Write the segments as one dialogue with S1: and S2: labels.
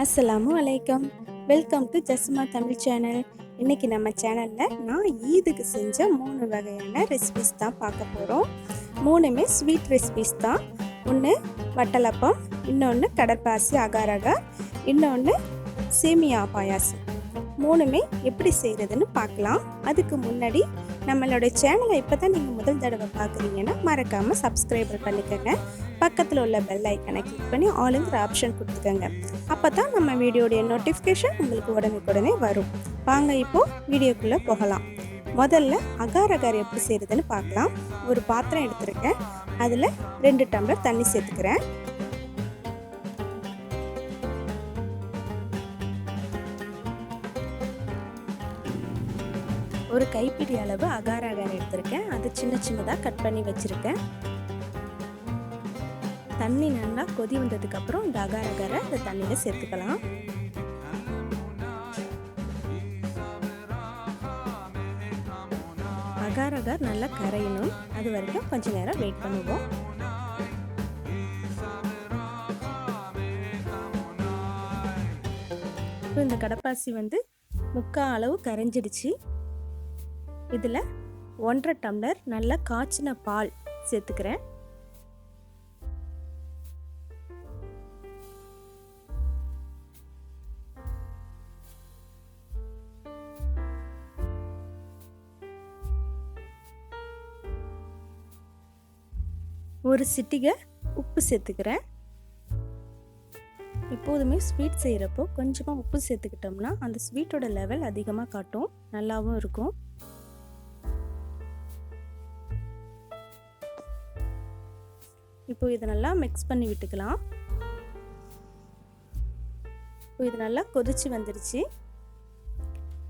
S1: அஸ்ஸலாமு அலைக்கம். Welcome to Jasma Tamil channel இன்னைக்கு நம்ம சேனலில் நான் ஈதுக்கு செஞ்ச மூணு வகையான ரெசிபிஸ் தான் பார்க்க போகிறோம் மூணுமே ஸ்வீட் ரெசிபிஸ் தான். ஒன்று வட்டலப்பம் இன்னொன்று கடற்பாசி அகாரகா இன்னொன்று சேமியா பாயாசம். மூணுமே எப்படி செய்கிறதுன்னு பார்க்கலாம். அதுக்கு முன்னாடி நம்மளோட சேனலை இப்போ தான் நீங்கள் முதல் தடவை பார்க்குறீங்கன்னா மறக்காமல் சப்ஸ்கிரைபர் பண்ணிக்கோங்க. பக்கத்தில் உள்ள பெல் ஐக்கனை கிளிக் பண்ணி ஆளுங்கிற ஆப்ஷன் கொடுத்துக்கோங்க. அப்போ தான் நம்ம வீடியோடைய நோட்டிஃபிகேஷன் உங்களுக்கு உடனுக்குடனே வரும். வாங்க இப்போது வீடியோக்குள்ளே போகலாம். முதல்ல அகாரகார் எப்படி செய்கிறதுன்னு பார்க்கலாம். ஒரு பாத்திரம் எடுத்திருக்கேன். அதில் ரெண்டு டம்ளர் தண்ணி சேர்த்துக்கிறேன். ஒரு கைப்பிடி அளவு அகார் அகார் எடுத்திருக்கேன். அது சின்ன சின்னதாக கட் பண்ணி வச்சுருக்கேன். தண்ணி நல்லா கொதி வந்ததுக்கப்புறம் இந்த அகார் அகாரை இந்த தண்ணியில் சேர்த்துக்கலாம். அகார் அகார் நல்லா கரையணும். அது வரைக்கும் கொஞ்ச நேரம் வெயிட் பண்ணுவோம். இப்போ இந்த கடப்பாசி வந்து முக்கால் அளவு கரைஞ்சிடுச்சு. இதில் ஒன்றரை டம்ளர் நல்லா காய்ச்சின பால் சேர்த்துக்கிறேன். ஒரு சிட்டிகை உப்பு சேர்த்துக்கிறேன். எப்போதுமே ஸ்வீட் செய்கிறப்போ கொஞ்சமாக உப்பு சேர்த்துக்கிட்டோம்னா அந்த ஸ்வீட்டோட லெவல் அதிகமாக காட்டும். நல்லாவும் இருக்கும். இப்போ இதை நல்லா மிக்ஸ் பண்ணி விட்டுக்கலாம். இப்போ இது நல்லா கொதிச்சு வந்துடுச்சு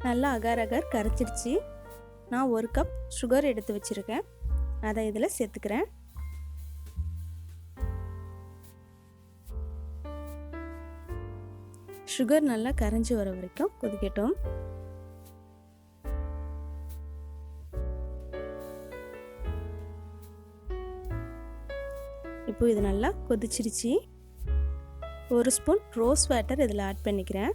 S1: நல்லா அகர் அகர் கரைச்சிருச்சு. நான் ஒரு கப் சுகர் எடுத்து வச்சுருக்கேன். அதை இதில் சேர்த்துக்கிறேன். சுகர் நல்லா கரைஞ்சி வர வரைக்கும் கொதிக்கட்டும். இப்போ இது நல்லா கொதிச்சிருச்சு. ஒரு ஸ்பூன் ரோஸ் வாட்டர் இதில் ஆட் பண்ணிக்கிறேன்.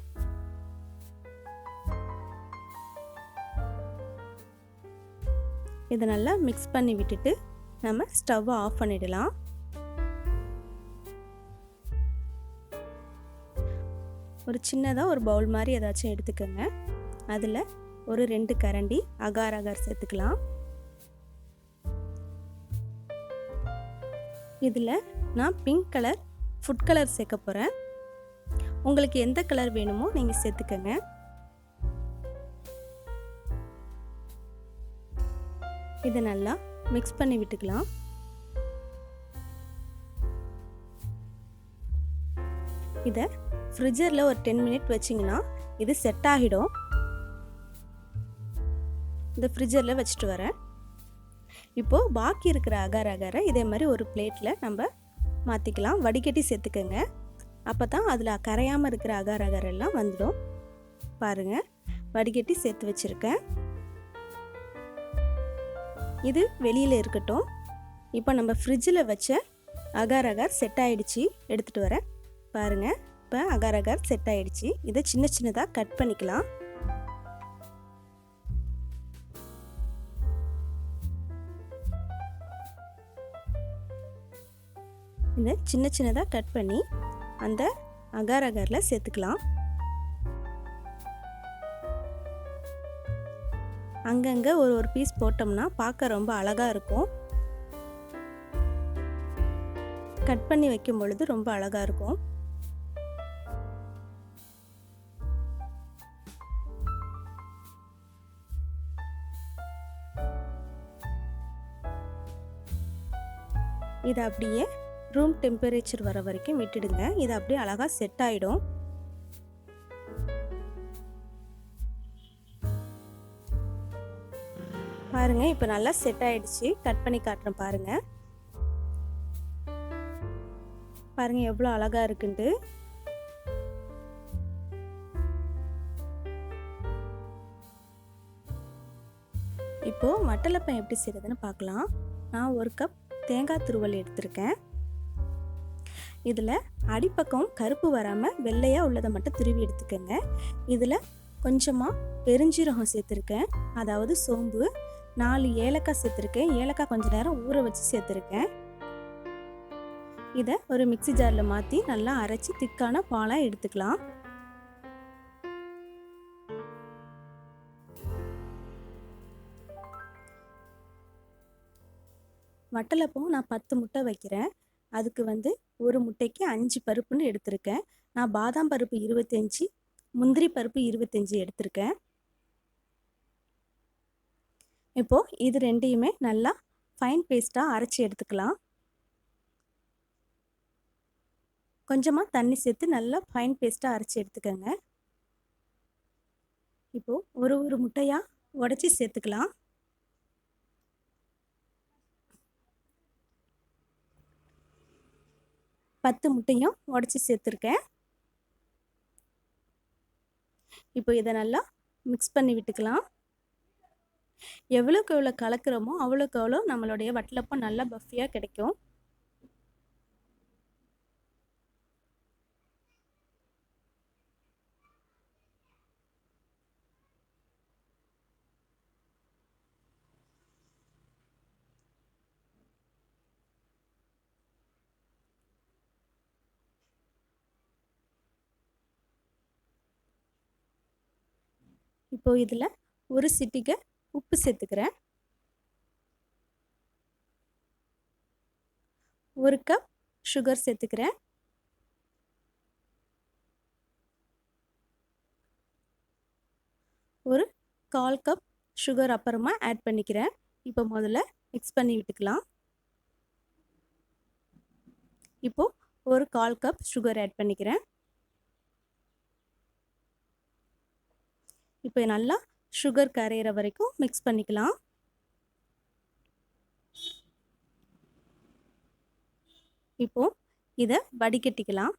S1: இதை நல்லா மிக்ஸ் பண்ணி விட்டுட்டு நம்ம ஸ்டவ்வை ஆஃப் பண்ணிடலாம். ஒரு சின்னதாக ஒரு பவுல் மாதிரி ஏதாச்சும் எடுத்துக்கோங்க. அதில் ஒரு ரெண்டு கரண்டி அகார் அகார் சேர்த்துக்கலாம். இதில் நான் பிங்க் கலர் ஃபுட் கலர் சேர்க்க போகிறேன். உங்களுக்கு எந்த கலர் வேணுமோ நீங்கள் சேர்த்துக்கங்க. இதை நல்லா மிக்ஸ் பண்ணி விட்டுக்கலாம். இதை ஃப்ரிட்ஜரில் ஒரு டென் மினிட் வச்சிங்கன்னா இது செட் ஆகிடும். இந்த ஃப்ரிட்ஜரில் வச்சுட்டு வரேன். இப்போது பாக்கி இருக்கிற அகர் அகரை இதே மாதிரி ஒரு பிளேட்டில் நம்ம மாற்றிக்கலாம் வடிகட்டி சேர்த்துக்கோங்க. அப்போ தான் அதில் கரையாமல் இருக்கிற அகர் அகர் எல்லாம் வந்துடும் பாருங்கள் வடிகட்டி சேர்த்து வச்சுருக்கேன். இது வெளியில் இருக்கட்டும். இப்போ நம்ம ஃப்ரிட்ஜில் வச்ச அகார் அகார் செட் ஆகிடுச்சி எடுத்துகிட்டு வரேன். பாருங்கள் இப்போ அகார் அகார் செட் ஆகிடுச்சி இதை சின்ன சின்னதாக கட் பண்ணிக்கலாம். இந்த சின்ன சின்னதாக கட் பண்ணி அந்த அகார் அகாரில் சேர்த்துக்கலாம். அங்கங்கே ஒரு ஒரு பீஸ் போட்டோம்னா பார்க்க ரொம்ப அழகாக இருக்கும். கட் பண்ணி வைக்கும் பொழுது ரொம்ப அழகாக இருக்கும். இதை அப்படியே ரூம் டெம்பரேச்சர் வர வரைக்கும் விட்டுடுங்க. இது அப்படியே அழகாக செட் ஆகிடும் பாருங்கள் இப்போ நல்லா செட் ஆகிடுச்சு கட் பண்ணி காட்டுறேன் பாருங்கள் பாருங்கள் எவ்வளோ அழகாக இருக்குன்ட்டு. இப்போது வட்டலப்பம் எப்படி செய்கிறதுன்னு பார்க்கலாம். நான் ஒரு கப் தேங்காய் துருவல் எடுத்திருக்கேன். இதில் அடிப்பக்கம் கருப்பு வராமல் வெள்ளையாக உள்ளதை மட்டும் திருவி எடுத்துக்கோங்க. இதில் கொஞ்சமாக பெருஞ்சீரகம் சேர்த்துருக்கேன். அதாவது சோம்பு. நாலு ஏலக்காய் சேர்த்துருக்கேன். ஏலக்காய் கொஞ்ச நேரம் ஊற வச்சு சேர்த்துருக்கேன். இதை ஒரு மிக்சி ஜாரில் மாற்றி நல்லா அரைச்சி திக்கான பாலாக எடுத்துக்கலாம். வட்டலப்பம் நான் பத்து முட்டை வைக்கிறேன். அதுக்கு வந்து ஒரு முட்டைக்கு அஞ்சு பருப்புன்னு எடுத்திருக்கேன். நான் பாதாம் பருப்பு இருபத்தஞ்சி முந்திரி பருப்பு இருபத்தஞ்சி எடுத்திருக்கேன். இப்போது இது ரெண்டையுமே நல்லா ஃபைன் பேஸ்ட்டாக அரைச்சி எடுத்துக்கலாம். கொஞ்சமாக தண்ணி சேர்த்து நல்லா ஃபைன் பேஸ்ட்டாக அரைச்சி எடுத்துக்கோங்க. இப்போது ஒரு ஒரு முட்டையாக உடச்சி சேர்த்துக்கலாம். பத்து முட்டையும் உடச்சி சேர்த்துருக்கேன். இப்போ இதை நல்லா மிக்ஸ் பண்ணி விட்டுக்கலாம். எவ்வளோக்கு எவ்வளோ கலக்கிறோமோ அவ்வளோக்கு அவ்வளோ நம்மளுடைய வட்டலப்பம் நல்லா பஃபியாக கிடைக்கும். இப்போ இதில் ஒரு சிட்டிகை உப்பு சேர்த்துக்கிறேன். ஒரு கப் சுகர் சேர்த்துக்கிறேன். ஒரு கால் கப் சுகர் அப்புறமா ஆட் பண்ணிக்கிறேன். இப்போ முதல்ல மிக்ஸ் பண்ணி விட்டுக்கலாம். இப்போது ஒரு கால் கப் சுகர் ஆட் பண்ணிக்கிறேன். இப்போ நல்லா சுகர் கரையிற வரைக்கும் மிக்ஸ் பண்ணிக்கலாம். இப்போ இதை வடிகட்டிக்கலாம்.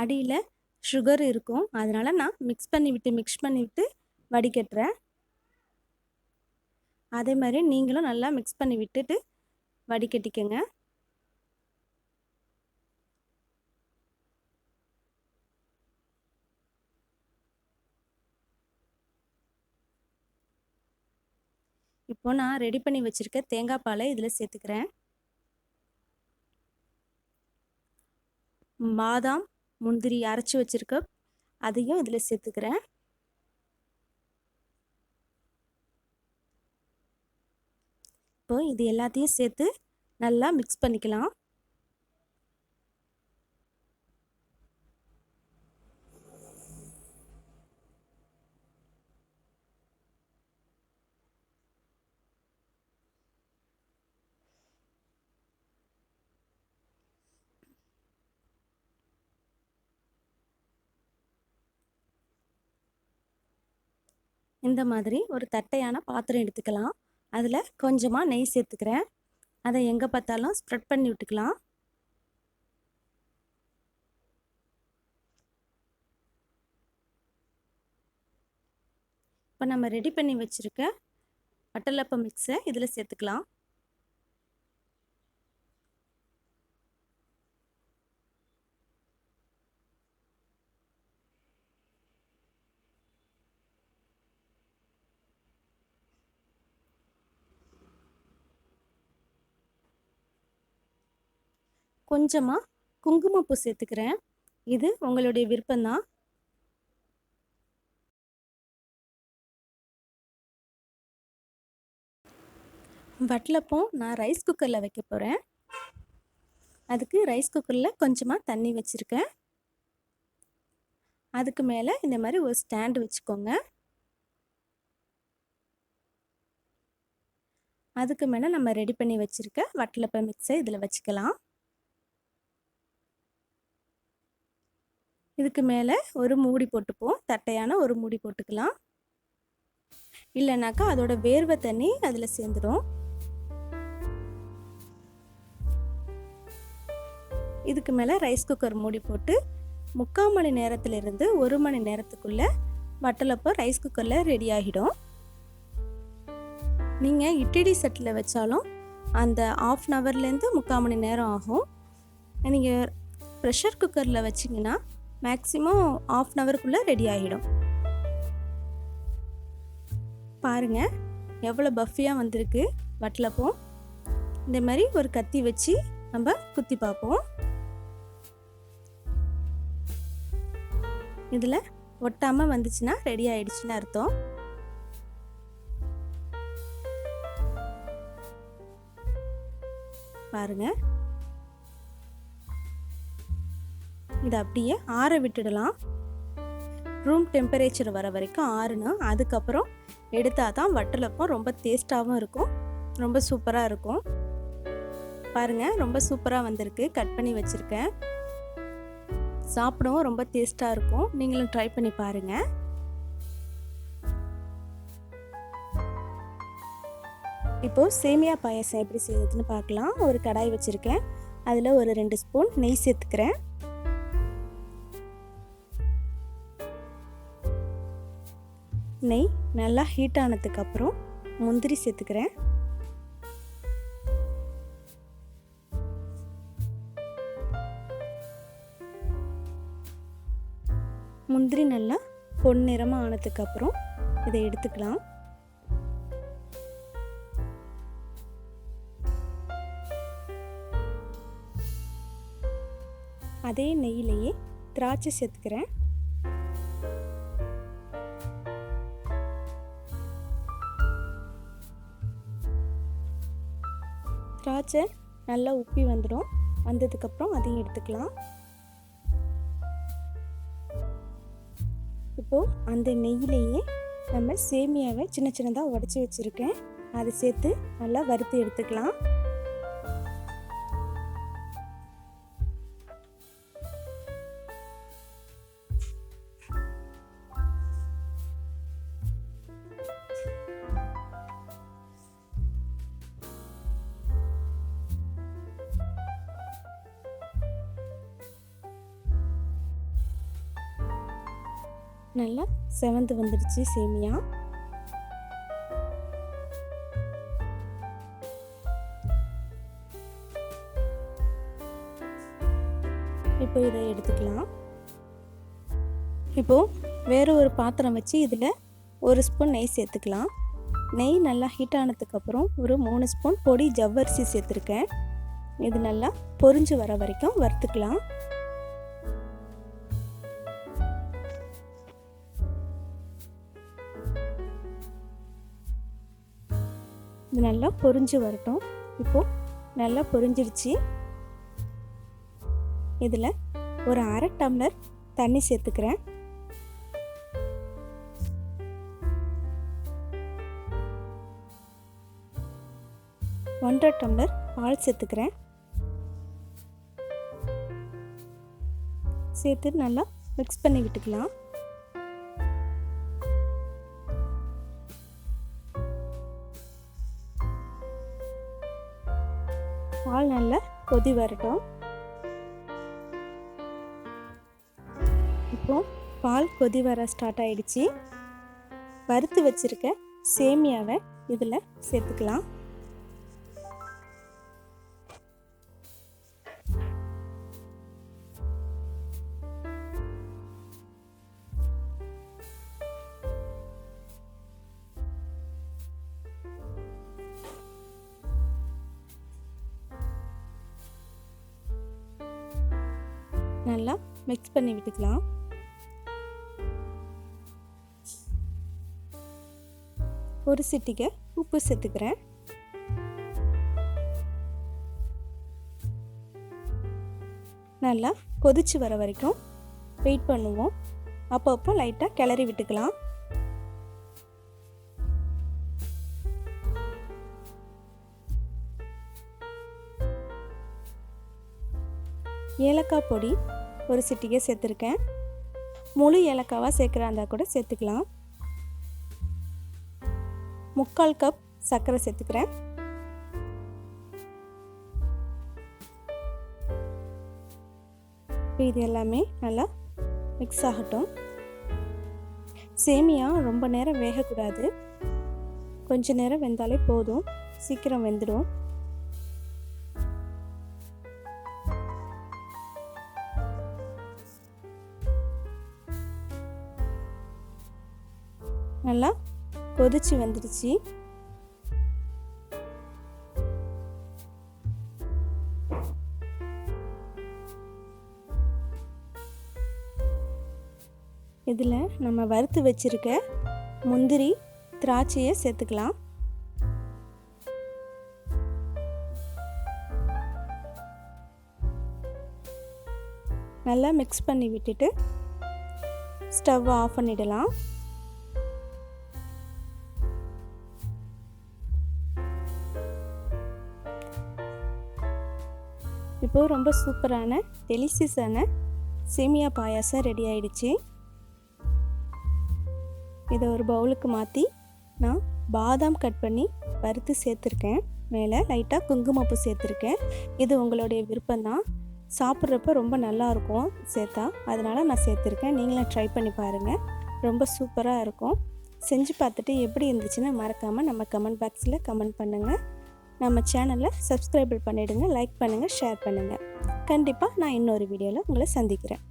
S1: அடியில் சுகர் இருக்கும். அதனால் நான் மிக்ஸ் பண்ணி விட்டு மிக்ஸ் பண்ணிவிட்டு வடிகட்டுறேன். அதே மாதிரி நீங்களும் நல்லா மிக்ஸ் பண்ணி விட்டுட்டு வடிகட்டிக்கங்க. இப்போ நான் ரெடி பண்ணி வச்சுருக்க தேங்காய் பாலை இதில் சேர்த்துக்கிறேன். பாதாம் முந்திரி அரைச்சி வச்சுருக்க அதையும் இதில் சேர்த்துக்கிறேன். இப்போ இது எல்லாத்தையும் சேர்த்து நல்லா மிக்ஸ் பண்ணிக்கலாம். இந்த மாதிரி ஒரு தட்டையான பாத்திரம் எடுத்துக்கலாம். அதில் கொஞ்சமாக நெய் சேர்த்துக்கிறேன். அதை எங்கே பார்த்தாலும் ஸ்ப்ரெட் பண்ணி விட்டுக்கலாம். இப்போ நம்ம ரெடி பண்ணி வச்சுருக்க வட்டலப்ப மிக்ஸை இதில் சேர்த்துக்கலாம். கொஞ்சமாக குங்குமப்பூ சேர்த்துக்கிறேன். இது உங்களுடைய விருப்பம்தான். வட்டலப்பம் நான் ரைஸ் குக்கரில் வைக்க போகிறேன் அதுக்கு ரைஸ் குக்கரில் கொஞ்சமாக தண்ணி வச்சுருக்கேன். அதுக்கு மேலே இந்த மாதிரி ஒரு ஸ்டாண்டு வச்சுக்கோங்க. அதுக்கு மேலே நம்ம ரெடி பண்ணி வச்சுருக்க வட்டலப்பை மிக்ஸை இதில் வச்சுக்கலாம். இதுக்கு மேலே ஒரு மூடி போட்டுப்போம். தட்டையான ஒரு மூடி போட்டுக்கலாம். இல்லைனாக்கா அதோட வேர்வை தண்ணி அதில் சேர்ந்துடும் இதுக்கு மேலே ரைஸ் குக்கர் மூடி போட்டு முக்கால் மணி நேரத்திலிருந்து ஒரு மணி நேரத்துக்குள்ளே வட்டலப்போ ரைஸ் குக்கரில் ரெடி ஆகிடும். நீங்கள் இட்லி செட்டில் வச்சாலும் அந்த ஆஃப் அன் ஹவர்லேருந்து முக்கால் மணி நேரம் ஆகும். நீங்கள் ப்ரெஷர் குக்கரில் வச்சிங்கன்னா மேக்ஸிமம் ஆஃப் அன் ஹவருக்குள்ளே ரெடி ஆகிடும் பாருங்கள் எவ்வளோ பஃபியாக வந்திருக்கு. வட்டலப்போம் இந்த மாதிரி ஒரு கத்தி வச்சு நம்ம குத்தி பார்ப்போம். இதில் ஒட்டாமல் வந்துச்சுன்னா ரெடி ஆயிடுச்சுன்னு அர்த்தம். பாருங்கள் இதை அப்படியே ஆற விட்டுடலாம். ரூம் டெம்பரேச்சர் வர வரைக்கும் ஆறணும் அதுக்கப்புறம் எடுத்தால் தான் வட்டலப்பம் ரொம்ப டேஸ்ட்டாகவும் இருக்கும் ரொம்ப சூப்பராக இருக்கும். பாருங்கள் ரொம்ப சூப்பராக வந்திருக்கு கட் பண்ணி வச்சுருக்கேன். சாப்பிடவும் ரொம்ப டேஸ்ட்டாக இருக்கும். நீங்களும் ட்ரை பண்ணி பாருங்கள் இப்போது சேமியா பாயசம் எப்படி செய்யறதுன்னு பார்க்கலாம். ஒரு கடாய் வச்சுருக்கேன். அதில் ஒரு ரெண்டு ஸ்பூன் நெய் சேர்த்துக்கிறேன். நெய் நல்லா ஹீட் ஆனதுக்கப்புறம் முந்திரி சேர்த்துக்கிறேன். முந்திரி நல்லா பொன்னிறமாக ஆனதுக்கப்புறம் இதை எடுத்துக்கலாம். அதே நெய்யிலேயே திராட்சை சேர்த்துக்கிறேன். திராட்சை நல்லா உப்பி வந்துடும். வந்ததுக்கப்புறம் அதையும் எடுத்துக்கலாம். இப்போது அந்த நெய்யிலேயே நம்ம சேமியாவை சின்ன சின்னதாக உடச்சி வச்சுருக்கேன். அதை சேர்த்து நல்லா வறுத்து எடுத்துக்கலாம். நல்லா செவந்து வந்துடுச்சு சேமியா. இப்போ இதை எடுத்துக்கலாம். இப்போ வேறு ஒரு பாத்திரம் வச்சு இதில் ஒரு ஸ்பூன் நெய் சேர்த்துக்கலாம். நெய் நல்லா ஹீட் ஆனதுக்கப்புறம் ஒரு மூணு ஸ்பூன் பொடி ஜவ்வரிசி சேர்த்துருக்கேன். இது நல்லா பொரிஞ்சு வர வரைக்கும் வறுத்துக்கலாம். இது நல்லா பொரிஞ்சு வரட்டும். இப்போது நல்லா பொரிஞ்சிருச்சு. இதில் ஒரு அரை டம்ளர் தண்ணி சேர்த்துக்கிறேன். ஒன்றரை டம்ளர் பால் சேர்த்துக்கிறேன். சேர்த்து நல்லா மிக்ஸ் பண்ணி விட்டுக்கலாம். கொதி வரட்டும். இப்போ பால் கொதி வர ஸ்டார்ட் ஆயிடுச்சு. வறுத்து வச்சிருக்க சேமியாவை இதில் சேர்த்துக்கலாம். நல்லா மிக்ஸ் பண்ணி விட்டுக்கலாம். ஒரு சிட்டிகை உப்பு சேர்த்துக்கிறேன். நல்லா கொதிச்சு வர வரைக்கும் வெயிட் பண்ணுவோம். அப்பப்போ லைட்டாக கிளறி விட்டுக்கலாம். ஏலக்காய் பொடி ஒரு சிட்டிகை சேர்த்துருக்கேன். முழு ஏலக்காவாக சேர்க்குறா இருந்தால் கூட சேர்த்துக்கலாம். முக்கால் கப் சர்க்கரை சேர்த்துக்கிறேன். இது எல்லாமே நல்லா மிக்ஸ் ஆகட்டும். சேமியா ரொம்ப நேரம் வேகக்கூடாது. கொஞ்ச நேரம் வெந்தாலே போதும். சீக்கிரம் வெந்துடும். நல்லா கொதிச்சு வந்துடுச்சு. இதில் நம்ம வறுத்து வச்சுருக்க முந்திரி திராட்சையை சேர்த்துக்கலாம். நல்லா மிக்ஸ் பண்ணி விட்டுட்டு ஸ்டவ்வை ஆஃப் பண்ணிடலாம். இப்போது ரொம்ப சூப்பரான டெலிசியஸான சேமியா பாயாசம் ரெடி ஆயிடுச்சு. இதை ஒரு பவுலுக்கு மாற்றி நான் பாதாம் கட் பண்ணி வறுத்து சேர்த்துருக்கேன். மேலே லைட்டாக குங்குமப்பூ சேர்த்துருக்கேன். இது உங்களுடைய விருப்பம்தான். சாப்பிட்றப்ப ரொம்ப நல்லாயிருக்கும் சேர்த்தா. அதனால் நான் சேர்த்துருக்கேன். நீங்களும் ட்ரை பண்ணி பாருங்கள் ரொம்ப சூப்பராக இருக்கும். செஞ்சு பார்த்துட்டு எப்படி இருந்துச்சுன்னு மறக்காமல் நம்ம கமெண்ட் பாக்ஸில் கமெண்ட் பண்ணுங்கள் நம்ம சேனலை சப்ஸ்கிரைபிள் பண்ணிவிடுங்க லைக் பண்ணுங்கள் ஷேர் பண்ணுங்கள் கண்டிப்பாக நான் இன்னொரு வீடியோவில் உங்களை சந்திக்கிறேன்.